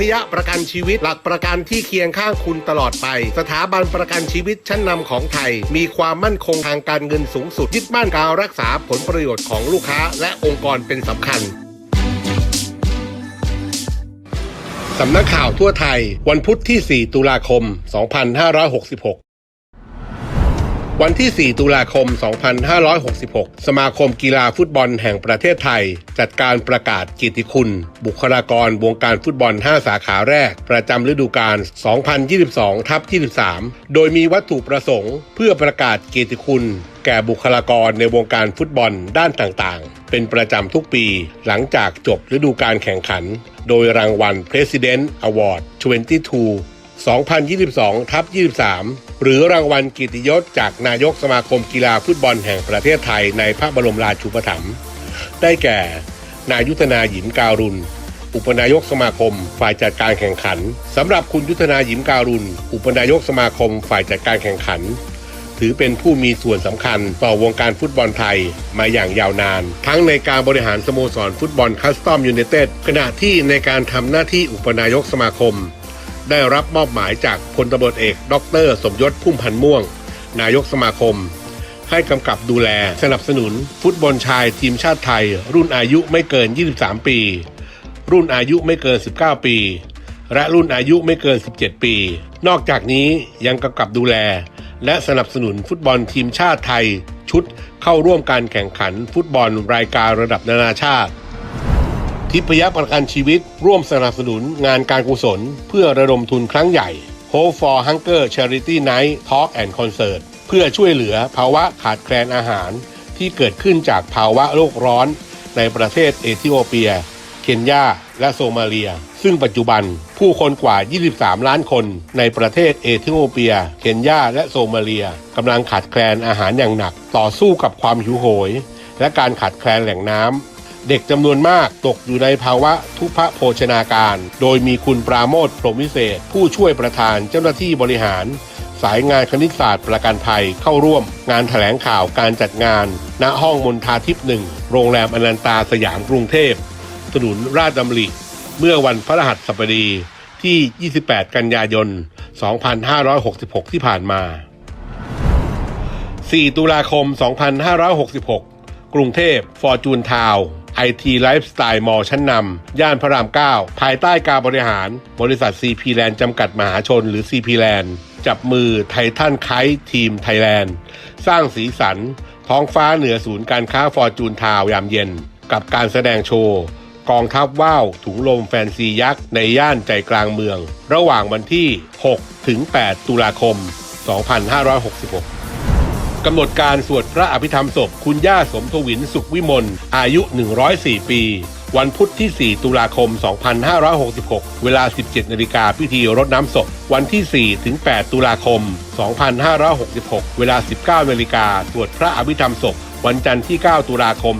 พยประกันชีวิต หลักประกันที่เคียงข้างคุณตลอดไป สถาบันประกันชีวิตชั้นนำของไทย มีความมั่นคงทางการเงินสูงสุดยึดมั่นการรักษาผลประโยชน์ของลูกค้า และองค์กรเป็นสำคัญสำนักข่าวทั่วไทย วันพุธที่ 4 ตุลาคม 2566 วันที่ 4 ตุลาคม 2566 สมาคมกีฬาฟุตบอลแห่งประเทศไทย จัดการประกาศเกียรติคุณ บุคลากรวงการฟุตบอล 5 สาขาแรก ประจำฤดูกาล 2022ทับ23 โดยมีวัตถุประสงค์เพื่อประกาศเกียรติคุณ แก่บุคลากรในวงการฟุตบอลด้านต่างๆ เป็นประจำทุกปีหลังจากจบฤดูกาลแข่งขัน โดยรางวัล President Award 22 2022ทับ23 หรือรางวัลกียรติยศจากนายกสมาคมกีฬาฟุตบอลแห่งประเทศไทยในพระบรมราชูปถัมภ์ได้แก่ นายุทธนาหยิมการุณ อุปนายกสมาคม ฝ่ายจัดการแข่งขันสำหรับคุณยุทธนาหยิมการุณ อุปนายกสมาคม ฝ่ายจัดการแข่งขัน ถือเป็นผู้มีส่วนสำคัญต่อวงการฟุตบอลไทยมาอย่างยาวนาน ทั้งในการบริหารสโมสรฟุตบอลคัสตอมยูไนเต็ดขณะที่ในการทำหน้าที่อุปนายกสมาคม ได้รับมอบหมายจากพลตำรวจเอก ดร สมยศพุ่มพันธ์ม่วง นายกสมาคม ให้กำกับดูแลสนับสนุน ฟุตบอลชายทีมชาติไทย รุ่นอายุไม่เกิน 23 ปี รุ่นอายุไม่เกิน 19 ปี และรุ่นอายุไม่เกิน 17 ปี นอกจากนี้ยังกำกับดูแล และสนับสนุนฟุตบอลทีมชาติไทย ชุดเข้าร่วมการแข่งขันฟุตบอลรายการระดับนานาชาติ ทิพยประกันชีวิตร่วมสนับสนุนงานการกุศล เพื่อระดมทุนครั้งใหญ่ Hope for Hunger Charity Night Talk and Concert เพื่อช่วยเหลือภาวะขาดแคลนอาหาร ที่เกิดขึ้นจากภาวะโลกร้อน ในประเทศเอธิโอเปีย เคนยา และโซมาเลีย ซึ่งปัจจุบันผู้คนกว่า 23 ล้านคน ในประเทศเอธิโอเปีย เคนยา และโซมาเลียกำลังขาดแคลนอาหารอย่างหนัก ต่อสู้กับความหิวโหย และการขาดแคลนแหล่งน้ำ เด็กจำนวนมากตกอยู่ในภาวะทุพโภชนาการ โดยมีคุณปราโมทพรหมวิเศษ ผู้ช่วยประธานเจ้าหน้าที่บริหาร สายงานคณิตศาสตร์ประกันภัยเข้าร่วม งานถแถลงข่าวการจัดงาน ณห้องมนทาทิพย์หนึ่งโรงแรมอนันตาสยามกรุงเทพถนนราชดำริ เมื่อวันพฤหัสบดีที่ 28 กันยายน 2566 ที่ผ่านมา 4 ตุลาคม 2566 กรุงเทพฟอร์จูนทาวไอทีไลฟ์สไตล์มอชั้นนำย่านพระราม 9 ภายใต้การบริหาร บริษัท CP Land จำกัดมหาชนหรือ CP Land จับมือไททันไคทีมไทยแลนด์สร้างสีสัน ท้องฟ้าเหนือศูนย์การค้าฟอร์จูนทาวยามเย็น กับการแสดงโชว์ กองทัพว่าวถุงลมแฟนซียักษ์ในย่านใจกลางเมือง ระหว่างวันที่ 6 ถึง 8 ตุลาคม 2566 กำหนดการสวดพระอภิธรรมศพ คุณย่าสมทวินสุขวิมลอายุ 104 ปี วันพุธที่ 4 ตุลาคม 2566 เวลา 17 นาฬิกาพิธีรดน้ำศพ วันที่ 4 ถึง 8 ตุลาคม 2566 เวลา 19 นาฬิกาสวดพระอภิธรรมศพ วันจันทร์ที่ 9 ตุลาคม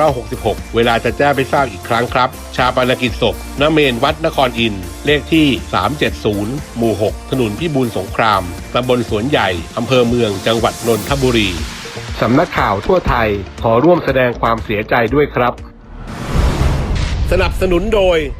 2566 เวลาจะแจ้งไปทราบอีกครั้งครับ ชาปนกิจศพณเมนวัดนครอินทร์เลขที่ 370 หมู่ 6 ถนนพิบูลสงคราม ตำบลสวนใหญ่ อำเภอเมือง จังหวัดนนทบุรี สำนักข่าวทั่วไทย ขอร่วมแสดงความเสียใจด้วยครับ สนับสนุนโดย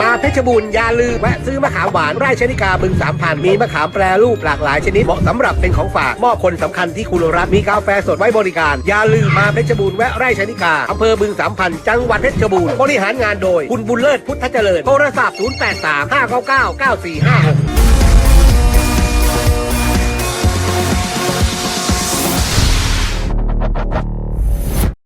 มาเพชรบูรณ์อย่าลืมแวะซื้อมะขามหวานไร่ชนิกาบึงสามพันมีมะขามแปรรูปหลากหลายชนิดเหมาะสำหรับเป็นของฝากมอบคนสำคัญที่คุณรักมีกาแฟสดไว้บริการ อย่าลืมมาเพชรบูรณ์แวะไร่ชนิกาอำเภอบึงสามพันจังหวัดเพชรบูรณ์บริหารงานโดย คุณบุญเลิศพุทธเจริญโทรศัพท์ 083 599 9456